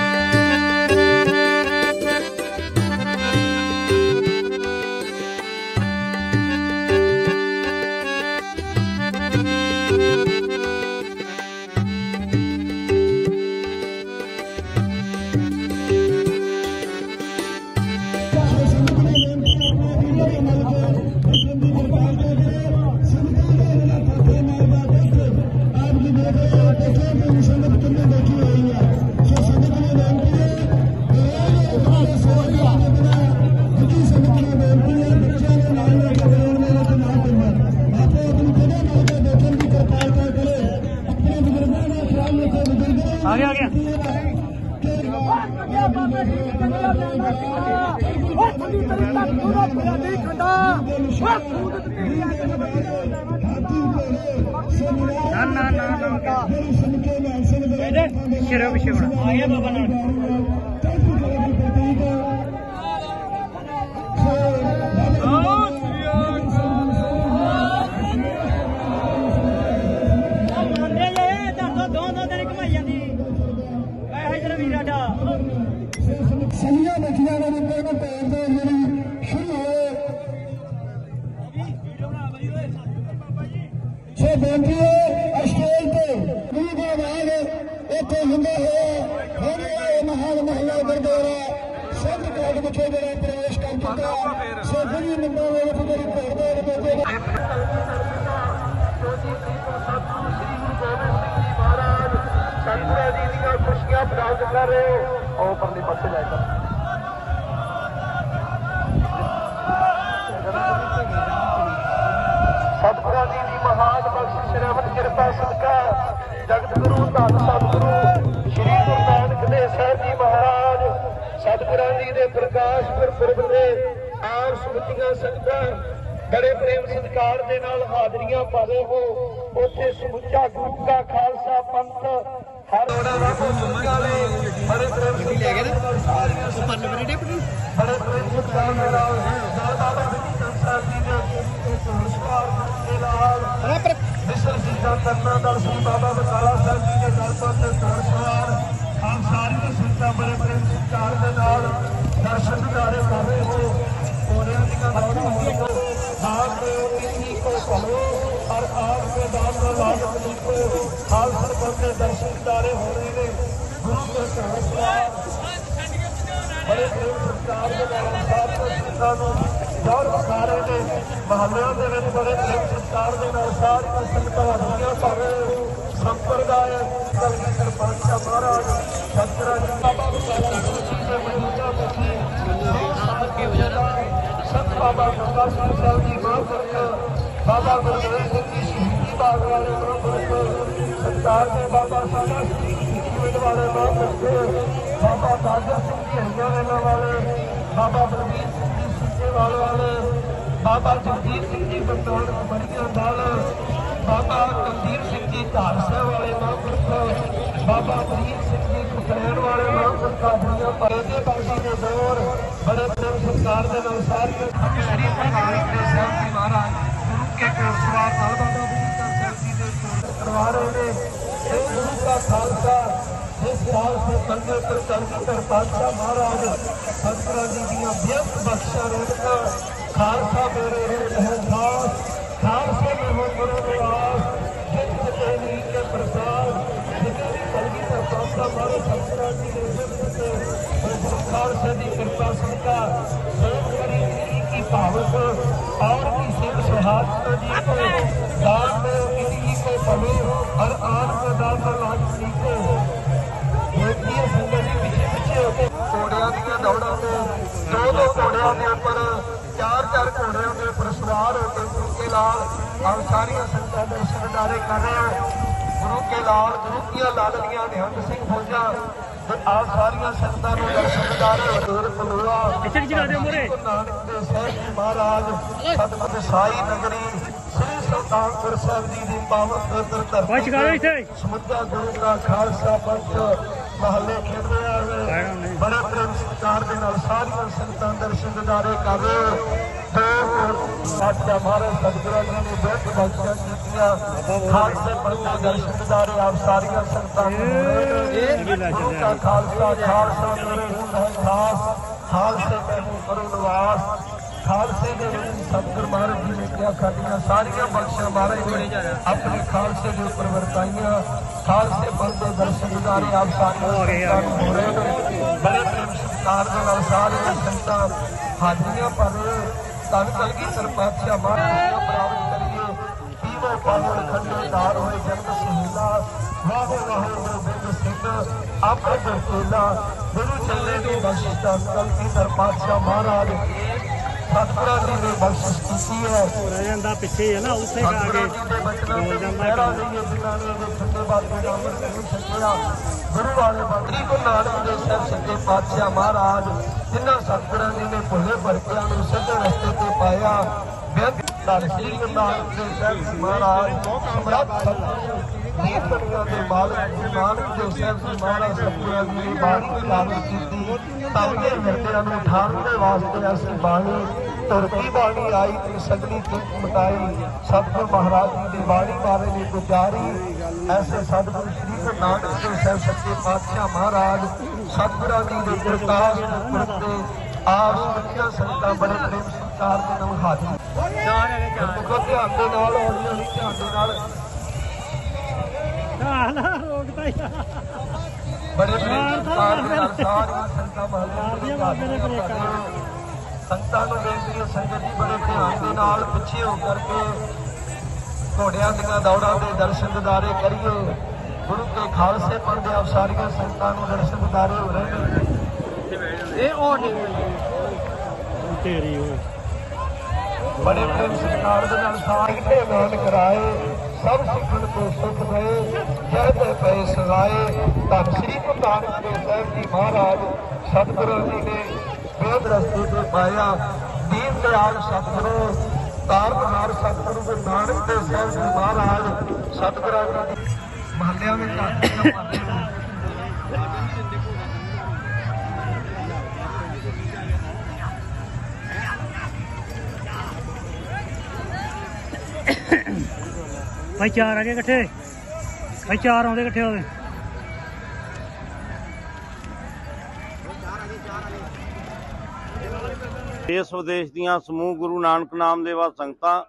ਇਹਦੇ ਸਿਰੇ ਪਿੱਛੇ ਹੋਣਾ। ਆ ਗਿਆ ਬਾਬਾ ਨਾਲ ਮੰਦੇ ਜੇ ਦੱਸੋ ਦੋ ਦੋ ਦਿਨ ਕਮਾਈ ਜਾਂਦੀ ਐ ਇਧਰ ਵੀਰਾ ਡਾ ਸਲੀਆਂ ਬੱਚੀਆਂ ਦੇ ਰੂਪੇ ਨੂੰ ਪੈਰ ਦੇ ਜਿਹੜੀ ਸ਼ੁਰੂ ਹੋਏ ਸੋ ਬੇਨਤੀ ਸਤਿਗੁਰਾਂ ਜੀ ਦੀਆਂ ਖੁਸ਼ੀਆਂ ਪ੍ਰਾਪਤ ਕਰ ਰਹੇ ਹੋ ਉਹ ਪਰਲੇ ਪਾਸੇ ਲੈ ਕੇ ਸਤਿਗੁਰਾਂ ਜੀ ਦੀ ਮਹਾਨ ਬਖਸ਼ਿਸ਼ ਰਹਿਮਤ ਕਿਰਪਾ ਸਦਕਾ ਜਗਤ ਗੁਰੂ ਧੰਨ ਸਤਿਗੁਰੂ ਸ੍ਰੀ ਗੁਰੂ ਨਾਨਕ ਦੇਵ ਸਾਹਿਬ ਜੀ ਮਹਾਰਾਜ ਸਤਿਗੁਰਾਂ ਜੀ ਦੇ ਪ੍ਰਕਾਸ਼ ਗੁਰਪੁਰਬ ਦੇ ਆਪ ਸੁਮਤੀਆਂ ਸੰਗਤਾਂ ਬੜੇ ਪ੍ਰੇਮ ਸਤਿਕਾਰ ਦੇ ਨਾਲ ਹਾਜ਼ਰੀਆਂ ਪਾ ਰਹੇ ਹੋ। ਉੱਥੇ ਸਮੁੱਚਾ ਗੁਰੂ ਦਾ ਖਾਲਸਾ ਪੰਥ ਹਰ ਉਹਨਾਂ ਦਾ ਵਾਲੇ ਬੜੇ ਪ੍ਰੇਮ ਸਤਿਕਾਰ ਲੈ ਗਏ ਨਾ। ਉੱਪਰ ਨੰਬਰ ਟੇਪ ਬੜੇ ਪ੍ਰੇਮ ਸਤਿਕਾਰ ਦੇ ਨਾਲ ਨਾਲ ਬਾਬਾ ਜੀ ਸਾਹਿਬ ਜੀ ਦੇ ਸੰਸਕਾਰ ਦੇ ਨਾਲ ਮਿਸਰ ਜੀ ਦਾ ਕਰਨਾ ਦਰਸ਼ਨ ਬਾਬਾ ਬਕਾਲਾ ਸਾਹਿਬ ਜੀ ਦੇ ਦਰਬਾਰ ਤੇ ਸੰਸਕਾਰ। ਆਪ ਸਾਰੀਆਂ ਸੰਗਤਾਂ ਬੜੇ ਪ੍ਰੇਮ ਸਤਿਕਾਰ ਦੇ ਨਾਲ ਦਰਸ਼ਨ ਦਿਦਾਰੇ ਕਰ سرکار کا لاج خلیفے حال سرکار کے درشن ادارے ہو رہے ہیں۔ گرو کے سہسرار بڑے پریم سرکار کے محرم صاحب کو سنتا دور بتا نے محلیاں دے وچ بڑے پریم سرکار دے نال ساری سنگتاں حاضریاں پا رہے سمپردائے سرپنچ مہاراج شنکر جی بابا سب بابا گنگا سنگھ صاحب کی ماں پر بابا گردیو سنگھ ਸੰਤ ਵਾਲੇ ਮਹਾਂਪੁਰਖ ਸਰਕਾਰ ਦੇ ਬਾਬਾ ਸਾਡਾ ਸਿੰਘ ਜੀ ਸ਼ਹੀਦ ਵਾਲੇ ਬਾਬਾ ਦਾਦਾ ਸਿੰਘ ਜੀ ਹੰਗਾ ਵਾਲੇ ਬਾਬਾ ਬਲਬੀਰ ਸਿੰਘ ਜੀ ਸਿੱਚੇਵਾਲ ਵਾਲੇ ਬਾਬਾ ਜਗਜੀਤ ਸਿੰਘ ਜੀ ਬਟੋਲ ਬੜੀਆਂ ਦਲ ਬਾਬਾ ਕੁਲਦੀਪ ਸਿੰਘ ਜੀ ਢਾਲਸਾ ਵਾਲੇ ਮਹਾਂਪੁਰਖ ਬਾਬਾ ਪ੍ਰੀਤ ਸਿੰਘ ਜੀ ਕੁਕਰੈਣ ਵਾਲੇ ਮਹਾਂਪੁਰਖਾਂ ਦੀਆਂ ਪਰਦੇ ਬਾਜੀ ਦੇ ਦੌਰ ਬੜੇ ਪ੍ਰੇਮ ਸਤਿਕਾਰ ਦੇ ਨਾਲ ਸਾਰੀਆਂ ਸ੍ਰੀ ਗੁਰੂ ਨਾਨਕ ਦੇਵ ਸਾਹਿਬ ਜੀ ਮਹਾਰਾਜ ਗੁਰੂ ਕੇ ਕੋਲ ਸਵਾਰ ਨਾਲ ਬਾਬਾ ਜੀ ਦੇ ਕਰਵਾ ਰਹੇ ਇਹ ਗੁਰੂ ਦਾ ਖਾਲਸਾ ਇਸ ਸਾਲ ਤੋਂ ਕੰਨੇ ਪਰ ਚੰਦਰ ਪਾਤਸ਼ਾਹ ਮਹਾਰਾਜ, ਸਤਿਗੁਰਾਂ ਜੀ ਦੀਆਂ ਬੇਅੰਤ ਬਖਸ਼ਾਂ ਰੋਟਾਂ ਖਾਲਸਾ ਮੇਰੇ ਰੂਹ ਹੈ ਖਾਸ, ਖਾਲਸੇ ਮੇ ਹੋ ਗੁਰੂ ਨਿਵਾਸ ਜਿਤ ਤੇ ਨੀਰ ਦੇ ਪ੍ਰਸਾਦ ਜਿਤਨੀ ਕਲਗੀ ਦਾ ਪਾਤਸ਼ਾਹ ਮਹਾਰਾਜ ਸਤਿਗੁਰਾਂ ਜੀ ਦੇ ਸਿਫਤ ਤੇ ਖਾਲਸੇ ਦੀ ਕਿਰਪਾ ਸਦਕਾ ਸੋਹ ਕਰੀ ਕੀ ਭਾਵਕ, ਔਰ ਕੀ ਸਿਰ ਸੁਹਾਗ ਜੀ ਕੋ किसी को पलो हर आन को दान का लाज जी को ਦੇਖੀਏ ਸੰਗਤ ਜੀ ਪਿੱਛੇ ਪਿੱਛੇ ਹੋ ਕੇ ਘੋੜਿਆਂ ਦੀਆਂ ਦੌੜਾਂ ਤੇ ਦੋ ਦੋ ਘੋੜਿਆਂ ਦੇ ਉੱਪਰ ਚਾਰ ਚਾਰ ਘੋੜਿਆਂ ਦੇ ਉੱਪਰ ਸਵਾਰ ਹੋ ਕੇ ਗੁਰੂ ਕੇ ਲਾਲ ਆਪ ਸਾਰੀਆਂ ਸੰਗਤਾਂ ਦੇ ਸਰਦਾਰੇ ਕਰ ਰਹੇ ਹੋ ਗੁਰੂ ਕੇ ਲਾਲ ਗੁਰੂ ਕੀਆਂ ਲਾਡਲੀਆਂ ਨਿਹੰਗ ਸਿੰਘ ਫੌਜਾਂ ਤੇ ਆਪ ਸਾਰੀਆਂ ਸੰਗਤਾਂ ਨੂੰ ਦਰਸ਼ਨ ਦਿਦਾਰੇ ਹਜ਼ੂਰ ਪਲੂਆ ਪਿੱਛੇ ਚਲਾ ਦਿਓ ਮੂਹਰੇ। ਗੁਰੂ ਨਾਨਕ ਦੇਵ ਸਾਹਿਬ ਜੀ ਮਹਾਰਾਜ ਸਤਿਗੁਰ ਸਾਈ ਨਗਰੀ ਸੁਲਤਾਨਪੁਰ ਸਾਹਿਬ ਜੀ ਦੀ ਪਾਵਨ ਪਵਿੱਤਰ ਧਰਤੀ। ਸਮੁੱਚਾ ਗੁਰੂ ਦਾ ਖਾਲਸਾ ਪੰਥ ਮਹੱਲੇ ਖੇਡ ਰਿਹਾ ਬੈਠੋ ਹੈ ਨਹੀਂ। ਬੜੇ ਪ੍ਰੇਮ ਸਤਿਕਾਰ ਦੇ ਨਾਲ ਸਾਰੀਆਂ ਸੰਗਤਾਂ ਦਰਸ਼ਨ ਦਿਦਾਰੇ ਕਰ ਰਹੇ ਹੋ ਤੇ ਸਾਡਾ ਮਹਾਰਾਜ ਸਤਿਗੁਰਾਂ ਜੀ ਨੇ ਬਹੁਤ ਬਖਸ਼ਿਆ ਕੀਤੀਆਂ। ਖਾਲਸੇ ਪੰਥ ਦੇ ਦਰਸ਼ਨ ਦਿਦਾਰੇ ਆਪ ਸਾਰੀਆਂ ਸੰਗਤਾਂ ਨੂੰ ਖਾਲਸਾ ਖਾਲਸਾ ਮੇਰੇ ਖਾਸ। ਖਾਲਸੇ ਮੈਨੂੰ ਕਰੋ ਨਿਵਾਸ। ਖਾਲਸੇ ਦੇ ਵਿੱਚ ਸਤਿਗੁਰ ਮਹਾਰਾਜ ਜੀ ਨੇ ਕਿਹਾ ਸਾਡੀਆਂ ਸਾਰੀਆਂ ਬਖਸ਼ਾਂ ਮਹਾਰਾਜ ਨੇ ਆਪਣੇ ਖਾਲਸੇ ਦੇ ਉੱਪਰ ਵਰਤਾਈਆਂ। ਖਾਲਸੇ ਪੰਥ ਦੇ ਦਰਸ਼ਨ ਦਿਦਾਰੇ ਆਪ ਸਾਰੀਆਂ ਸੰਗਤਾਂ ਨੂੰ ਹੋ ਰਹੇ ਨੇ। ਬੜੇ ਪ੍ਰੇਮ ਸਤਿਕਾਰ ਦੇ ਨਾਲ ਸਾਰੀਆਂ ਸੰਗਤਾਂ ਹਾਜ਼ਰੀਆਂ ਭਰ ਰਹੇ। ਧੰਨ ਕਲਗੀ ਸਰਪਾਤਸ਼ਾਹ ਮਹਾਰਾਜ ਜੀ ਪ੍ਰਾਪਤ ਕਰੀਏ। ਪੀਵੋ ਪਾਵਨ ਖੰਡੇਦਾਰ ਹੋਏ ਜਨਮ ਸਹੀਲਾ। ਵਾਹੋ ਵਾਹੋ ਗੋਬਿੰਦ ਸਿੰਘ ਆਪਣੇ ਗੁਰਤੇਲਾ ਗੁਰੂ ਚੱਲੇ ਦੀ ਬਖਸ਼ਿਸ਼ ਦਾ ਕਲਗੀ ਸਰਪਾਤਸ਼ਾਹ ਮਹਾਰਾਜ। ਸਤਿਗੁਰਾਂ ਜੀ ਨੇ ਬਖਸ਼ਿਸ਼ ਕੀਤੀ ਹੈ ਰਹਿ ਜਾਂਦਾ ਪਿੱਛੇ ਹੀ ਹੈ ਨਾ ਉੱਥੇ ਖਾ ਕੇ ਬੋਲ ਜਾਂਦਾ ਪਹਿਰਾ ਗੁਰੂ ਵਾਲੇ ਮੰਤਰੀ ਗੁਰੂ ਨਾਨਕ ਦੇਵ ਸਾਹਿਬ ਸੱਚੇ ਪਾਤਸ਼ਾਹ ਮਹਾਰਾਜ ਜਿਨ੍ਹਾਂ ਸਤਿਗੁਰਾਂ ਜੀ ਨੇ ਭੁੱਲੇ ਭਰਕਿਆਂ ਨੂੰ ਸਿੱਧੇ ਰਸਤੇ ਤੇ ਪਾਇਆ ਬੇਅੰਤ ਸ੍ਰੀ ਗੁਰੂ ਸਾਹਿਬ ਮਹਾਰਾਜ ਸਮਰੱਥ ਦੇ ਮਾਲਕ ਨਾਨਕ ਦੇਵ ਸਾਹਿਬ ਜੀ ਮਹਾਰਾਜ ਸਤਿਗੁਰਾਂ ਜੀ ਬਾਣੀ ਲਾਗੂ ਕੀਤੀ ਤਾਂ ਹਿਰਦਿਆਂ ਨੂੰ ਠਾਰਨ ਦੇ ਵਾਸਤੇ ਅਸੀਂ ਬਾਣੀ ਧਰਤੀ ਬਾਣੀ ਆਈ ਤੇ ਸਗਲੀ ਚਿੰਤ ਮਟਾਈ ਸਤਿਗੁਰ ਮਹਾਰਾਜ ਜੀ ਦੀ ਬਾਣੀ ਬਾਰੇ ਨੇ ਗੁਜਾਰੀ ਐਸੇ ਸਤਿਗੁਰ ਸ੍ਰੀ ਗੁਰੂ ਨਾਨਕ ਦੇਵ ਸਾਹਿਬ ਸੱਚੇ ਪਾਤਸ਼ਾਹ ਮਹਾਰਾਜ ਸਤਿਗੁਰਾਂ ਜੀ ਦੇ ਪ੍ਰਕਾਸ਼ ਦੇ ਪੁਰਤੇ ਆਪ ਸੱਚੀਆਂ ਸੰਗਤਾਂ ਬੜੇ ਪ੍ਰੇਮ ਸਤਿਕਾਰ ਦੇ ਨਾਲ ਹਾਜ਼ਰ ਗੁਰਮੁਖੋ ਧਿਆਨ ਦੇ ਨਾਲ ਹੌਲੀ ਹੌਲੀ ਧਿਆਨ ਦੇ ਨਾਲ। ਆਹ ਨਾ ਰੋਕਦਾ ਹੀ। ਬੜੇ ਪ੍ਰੇਮ ਦੇ ਨਾਲ ਸੰਗਤਾਂ ਮਹੱਲੇ ਬਾਬੇ ਨੇ ਨੂੰ ਬੇਨਤੀ ਹੈ ਸੰਗਤ ਜੀ ਬੜੇ ਧਿਆਨ ਦੇ ਨਾਲ ਪਿੱਛੇ ਹੋ ਕਰਕੇ ਘੋੜਿਆਂ ਦੀਆਂ ਦੌੜਾਂ ਦੇ ਦਰਸ਼ਨ ਦਿਦਾਰੇ ਕਰੀਏ। ਗੁਰੂ ਕੇ ਖਾਲਸੇ ਪੰਦੇ ਆਪ ਸਾਰੀਆਂ ਸੰਗਤਾਂ ਨੂੰ ਦਰਸ਼ਨ ਦਿਦਾਰੇ ਹੋ ਰਹੇ ਨੇ। ਇਹ ਉਹ ਤੇਰੀ ਓਏ ਬੜੇ ਪ੍ਰੇਮ ਸਤਿਕਾਰ ਦੇ ਨਾਲ ਸਾਰੇ ਐਲਾਨ ਕਰਾਏ, ਸਭ ਸਿੱਖਣ ਤੋਂ ਸੁਖ ਗਏ ਜਹਦੇ ਪਏ ਸਗਾਏ ਧੰਨ ਸ੍ਰੀ ਗੁਰੂ ਨਾਨਕ ਦੇਵ ਸਾਹਿਬ ਜੀ ਮਹਾਰਾਜ ਸਤਿਗੁਰਾਂ ਜੀ ਨੇ ਵੇਦ ਰਸਤੇ ਤੇ ਪਾਇਆ, ਦੀਨ ਦਿਆਲ ਸਤਿਗੁਰੂ ਤਾਰਨਹਾਰ ਸਤਿਗੁਰੂ ਗੁਰੂ ਨਾਨਕ ਦੇਵ ਸਾਹਿਬ ਜੀ ਮਹਾਰਾਜ ਸਤਿਗੁਰਾਂ ਜੀ ਮਹੱਲਿਆਂ ਵਿੱਚ ਆਦੀਆਂ ਪਾਉਂਦੇ ਭਾਈ ਚਾਰ ਆ ਗਏ ਇਕੱਠੇ। ਭਾਈ ਚਾਰ ਆਉਂਦੇ ਇਕੱਠੇ ਹੋਵੇ ਦੇਸ਼ ਵਿਦੇਸ਼ ਦੀਆਂ ਸਮੂਹ ਗੁਰੂ ਨਾਨਕ ਨਾਮ ਦੇਵਾ ਸੰਗਤਾਂ,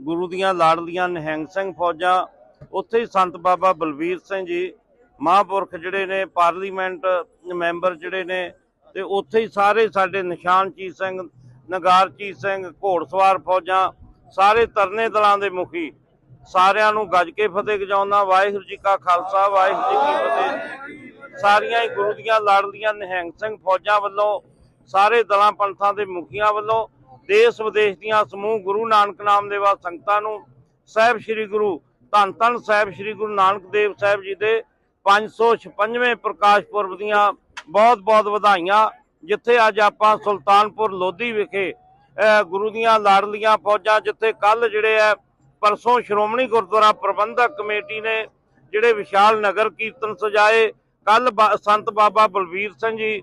ਗੁਰੂ ਦੀਆਂ ਲਾੜਲੀਆਂ ਨਿਹੰਗ ਸਿੰਘ ਫੌਜਾਂ, ਉੱਥੇ ਹੀ ਸੰਤ ਬਾਬਾ ਬਲਵੀਰ ਸਿੰਘ ਜੀ, ਮਹਾਂਪੁਰਖ ਜਿਹੜੇ ਨੇ, ਪਾਰਲੀਮੈਂਟ ਮੈਂਬਰ ਜਿਹੜੇ ਨੇ, ਤੇ ਉੱਥੇ ਹੀ ਸਾਰੇ ਸਾਡੇ ਨਿਸ਼ਾਨਚੀਤ ਸਿੰਘ, ਨਗਾਰਚੀਤ ਸਿੰਘ, ਘੋੜਸਵਾਰ ਫੌਜਾਂ ਸਾਰੇ ਤਰਨੇ ਦਲਾਂ ਦੇ ਮੁਖੀ। ਸਾਰਿਆਂ ਨੂੰ ਗੱਜ ਕੇ ਫਤਿਹ ਗਜਾਉਂਦਾ, ਵਾਹਿਗੁਰੂ ਜੀ ਕਾ ਖਾਲਸਾ, ਵਾਹਿਗੁਰੂ ਜੀ ਕੀ ਫਤਿਹ। ਸਾਰੀਆਂ ਹੀ ਗੁਰੂ ਦੀਆਂ ਲਾਡਲੀਆਂ ਨਿਹੰਗ ਸਿੰਘ ਫੌਜਾਂ ਵੱਲੋਂ, ਸਾਰੇ ਦਲਾਂ ਪੰਥਾਂ ਦੇ ਮੁਖੀਆਂ ਵੱਲੋਂ, ਦੇਸ਼ ਵਿਦੇਸ਼ ਦੀਆਂ ਸਮੂਹ ਗੁਰੂ ਨਾਨਕ ਨਾਮ ਦੇਵਾ ਸੰਗਤਾਂ ਨੂੰ ਸਾਹਿਬ ਸ੍ਰੀ ਗੁਰੂ ਧੰਨ ਧੰਨ ਸਾਹਿਬ ਸ੍ਰੀ ਗੁਰੂ ਨਾਨਕ ਦੇਵ ਸਾਹਿਬ ਜੀ ਦੇ 556ਵੇਂ ਪ੍ਰਕਾਸ਼ ਪੁਰਬ ਦੀਆਂ ਬਹੁਤ-ਬਹੁਤ ਵਧਾਈਆਂ, ਜਿੱਥੇ ਅੱਜ ਆਪਾਂ ਸੁਲਤਾਨਪੁਰ ਲੋਧੀ ਵਿਖੇ ਗੁਰੂ ਦੀਆਂ ਲਾਡਲੀਆਂ ਫੌਜਾਂ ਜਿੱਥੇ ਕੱਲ ਜਿਹੜੇ ਆ ਪਰਸੋਂ ਸ਼੍ਰੋਮਣੀ ਗੁਰਦੁਆਰਾ ਪ੍ਰਬੰਧਕ ਕਮੇਟੀ ਨੇ ਜਿਹੜੇ ਵਿਸ਼ਾਲ ਨਗਰ ਕੀਰਤਨ ਸਜਾਏ ਕੱਲ ਸੰਤ ਬਾਬਾ ਬਲਵੀਰ ਸਿੰਘ ਜੀ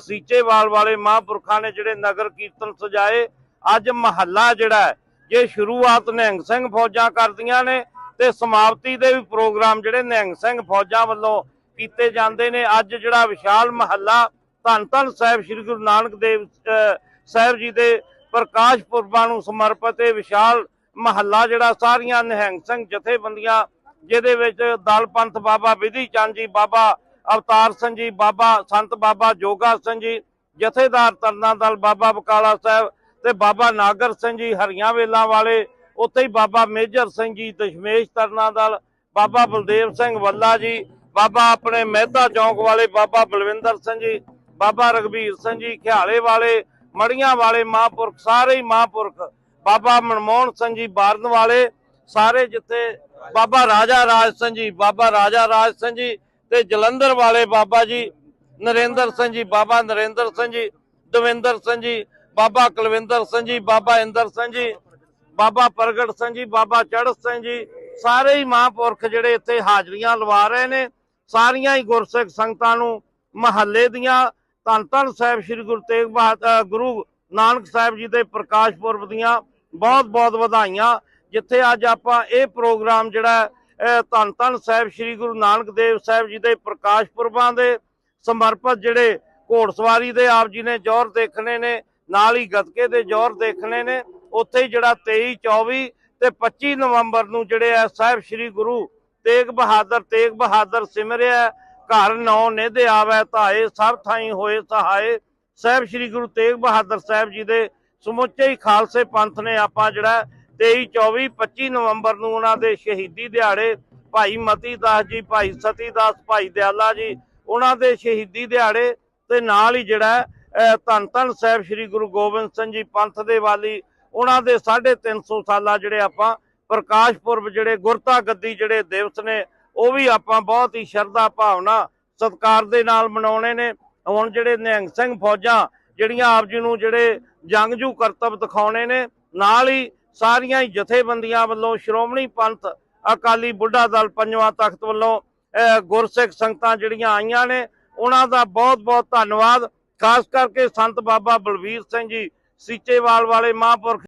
ਸੀਚੇਵਾਲ ਵਾਲੇ ਮਹਾਂਪੁਰਖਾਂ ਨੇ ਜਿਹੜੇ ਨਗਰ ਕੀਰਤਨ ਸਜਾਏ ਅੱਜ ਮਹੱਲਾ ਜਿਹੜਾ ਜੇ ਸ਼ੁਰੂਆਤ ਨਿਹੰਗ ਸਿੰਘ ਫੌਜਾਂ ਕਰਦੀਆਂ ਨੇ ਤੇ ਸਮਾਪਤੀ ਦੇ ਵੀ ਪ੍ਰੋਗਰਾਮ ਜਿਹੜੇ ਨਿਹੰਗ ਸਿੰਘ ਫੌਜਾਂ ਵੱਲੋਂ ਕੀਤੇ ਜਾਂਦੇ ਨੇ। ਅੱਜ ਜਿਹੜਾ ਵਿਸ਼ਾਲ ਮਹੱਲਾ ਧੰਨ ਧੰਨ ਸਾਹਿਬ ਸ੍ਰੀ ਗੁਰੂ ਨਾਨਕ ਦੇਵ ਅਹ, ਸਾਹਿਬ ਜੀ ਦੇ ਪ੍ਰਕਾਸ਼ ਪੁਰਬਾਂ ਨੂੰ ਸਮਰਪਿਤ ਇਹ ਵਿਸ਼ਾਲ ਮਹੱਲਾ ਜਿਹੜਾ ਸਾਰੀਆਂ ਨਿਹੰਗ ਸਿੰਘ ਜਥੇਬੰਦੀਆਂ, ਜਿਹਦੇ ਵਿੱਚ ਦਲ ਪੰਥ ਬਾਬਾ ਵਿਧੀ ਚੰਦ ਜੀ, ਬਾਬਾ ਅਵਤਾਰ ਸਿੰਘ ਜੀ, ਬਾਬਾ ਸੰਤ ਬਾਬਾ ਜੋਗਾ ਸਿੰਘ ਜੀ, ਜਥੇਦਾਰ ਤਰਨਾ ਦਲ ਬਾਬਾ ਬਕਾਲਾ ਸਾਹਿਬ ਤੇ ਬਾਬਾ ਨਾਗਰ ਸਿੰਘ ਜੀ, ਹਰੀਆਂ ਵੇਲਾਂ ਵਾਲੇ, ਉੱਥੇ ਹੀ ਬਾਬਾ ਮੇਜਰ ਸਿੰਘ ਜੀ, ਦਸ਼ਮੇਸ਼ ਤਰਨਾ ਦਲ, ਬਾਬਾ ਬਲਦੇਵ ਸਿੰਘ ਵੱਲਾ ਜੀ, ਬਾਬਾ ਆਪਣੇ ਮਹਿਤਾ ਚੌਂਕ ਵਾਲੇ ਬਾਬਾ ਬਲਵਿੰਦਰ ਸਿੰਘ ਜੀ, ਬਾਬਾ ਰਗਵੀਰ ਸਿੰਘ ਜੀ, ਖਿਆਲੇ ਵਾਲੇ ਮੜੀਆਂ ਵਾਲੇ ਮਹਾਂਪੁਰਖ, ਸਾਰੇ ਹੀ ਮਹਾਂਪੁਰਖ, ਬਾਬਾ ਮਨਮੋਹਨ ਸਿੰਘ ਜੀ ਬਾਰਨ ਵਾਲੇ, ਸਾਰੇ ਜਿੱਥੇ ਬਾਬਾ ਰਾਜਾ ਰਾਜ ਸਿੰਘ ਜੀ, ਬਾਬਾ ਰਾਜਾ ਰਾਜ ਸਿੰਘ ਜੀ ਤੇ ਜਲੰਧਰ ਵਾਲੇ ਬਾਬਾ ਜੀ, ਨਰਿੰਦਰ ਸਿੰਘ ਜੀ, ਬਾਬਾ ਨਰਿੰਦਰ ਸਿੰਘ ਜੀ, ਦਵਿੰਦਰ ਸਿੰਘ ਜੀ, ਬਾਬਾ ਕੁਲਵਿੰਦਰ ਸਿੰਘ ਜੀ, ਬਾਬਾ ਇੰਦਰ ਸਿੰਘ ਜੀ, ਬਾਬਾ ਪ੍ਰਗਟ ਸਿੰਘ ਜੀ, ਬਾਬਾ ਚੜ੍ਹਤ ਸਿੰਘ ਜੀ, ਸਾਰੇ ਹੀ ਮਹਾਂਪੁਰਖ ਜਿਹੜੇ ਇੱਥੇ ਹਾਜ਼ਰੀਆਂ ਲਵਾ ਰਹੇ ਨੇ, ਸਾਰੀਆਂ ਹੀ ਗੁਰਸਿੱਖ ਸੰਗਤਾਂ ਨੂੰ ਮਹੱਲੇ ਦੀਆਂ ਧੰਨ ਧੰਨ ਸਾਹਿਬ ਸ੍ਰੀ ਗੁਰੂ ਤੇਗ ਬਹਾਦਰ ਗੁਰੂ ਨਾਨਕ ਸਾਹਿਬ ਜੀ ਦੇ ਪ੍ਰਕਾਸ਼ ਪੁਰਬ ਦੀਆਂ ਬਹੁਤ ਬਹੁਤ ਵਧਾਈਆਂ, ਜਿੱਥੇ ਅੱਜ ਆਪਾਂ ਇਹ ਪ੍ਰੋਗਰਾਮ ਜਿਹੜਾ ਧੰਨ ਧੰਨ ਸਾਹਿਬ ਸ੍ਰੀ ਗੁਰੂ ਨਾਨਕ ਦੇਵ ਸਾਹਿਬ ਜੀ ਦੇ ਪ੍ਰਕਾਸ਼ ਪੁਰਬਾਂ ਦੇ ਸਮਰਪਿਤ ਜਿਹੜੇ ਘੋੜਸਵਾਰੀ ਦੇ ਆਪ ਜੀ ਨੇ ਜੋਰ ਦੇਖਣੇ ਨੇ, ਨਾਲ ਹੀ ਗੱਤਕੇ ਦੇ ਜੋਰ ਦੇਖਣੇ ਨੇ, ਉੱਥੇ ਹੀ ਜਿਹੜਾ 23 24 ਤੇ 25 ਨਵੰਬਰ ਨੂੰ ਜਿਹੜੇ ਆ ਸਾਹਿਬ ਸ੍ਰੀ ਗੁਰੂ ਤੇਗ ਬਹਾਦਰ ਤੇਗ ਬਹਾਦਰ ਸਿਮਰਿਆ ਘਰ ਨੌ ਨਿਧੇ ਆਵੈ ਧਾਏ, ਸਭ ਥਾਈ ਹੋਏ ਸਹਾਏ। ਸਾਹਿਬ ਸ੍ਰੀ ਗੁਰੂ ਤੇਗ ਬਹਾਦਰ ਸਾਹਿਬ ਜੀ ਦੇ ਸਮੁੱਚੇ ਹੀ ਖਾਲਸੇ ਪੰਥ ਨੇ ਆਪਾਂ ਜਿਹੜਾ 23 24 25 ਨਵੰਬਰ ਨੂੰ ਉਹਨਾਂ ਦੇ ਸ਼ਹੀਦੀ ਦਿਹਾੜੇ, ਭਾਈ ਮਤੀ ਦਾਸ ਜੀ, ਭਾਈ ਸਤੀ ਦਾਸ, ਭਾਈ ਦਿਆਲਾ ਜੀ, ਉਹਨਾਂ ਦੇ ਸ਼ਹੀਦੀ ਦਿਹਾੜੇ ਤੇ ਨਾਲ ਹੀ ਜਿਹੜਾ ਧੰਨ ਧੰਨ ਸਾਹਿਬ ਸ੍ਰੀ ਗੁਰੂ ਗੋਬਿੰਦ ਸਿੰਘ ਜੀ ਪੰਥ ਦੇ ਵਾਲੀ ਉਹਨਾਂ ਦੇ 350 ਸਾਲਾ ਜਿਹੜੇ ਆਪਾਂ ਪ੍ਰਕਾਸ਼ ਪੁਰਬ ਜਿਹੜੇ ਗੁਰਤਾ ਗੱਦੀ ਜਿਹੜੇ ਦਿਵਸ ਨੇ ਉਹ ਵੀ ਆਪਾਂ ਬਹੁਤ ਹੀ ਸ਼ਰਧਾ ਭਾਵਨਾ ਸਤਿਕਾਰ ਦੇ ਨਾਲ ਮਨਾਉਣੇ ਨੇ। ਹੁਣ ਜਿਹੜੇ ਨਿਹੰਗ ਸਿੰਘ ਫੌਜਾਂ ਜਿਹੜੀਆਂ ਆਪ ਜੀ ਨੂੰ ਜਿਹੜੇ ਜੰਗਜੂ ਕਰਤੱਵ ਦਿਖਾਉਣੇ ਨੇ ਨਾਲ ਹੀ ਸਾਰੀਆਂ ਹੀ ਜਥੇਬੰਦੀਆਂ ਵੱਲੋਂ ਸ਼੍ਰੋਮਣੀ ਪੰਥ ਅਕਾਲੀ ਬੁੱਢਾ ਦਲ ਪੰਜਵਾਂ ਤਖਤ ਵੱਲੋਂ ਅਹ, ਗੁਰਸਿੱਖ ਸੰਗਤਾਂ ਜਿਹੜੀਆਂ ਆਈਆਂ ਨੇ ਉਹਨਾਂ ਦਾ ਬਹੁਤ ਬਹੁਤ ਧੰਨਵਾਦ। ਖਾਸ ਕਰਕੇ ਸੰਤ ਬਾਬਾ ਬਲਵੀਰ ਸਿੰਘ ਜੀ ਸੀਚੇਵਾਲ ਵਾਲੇ ਮਹਾਂਪੁਰਖ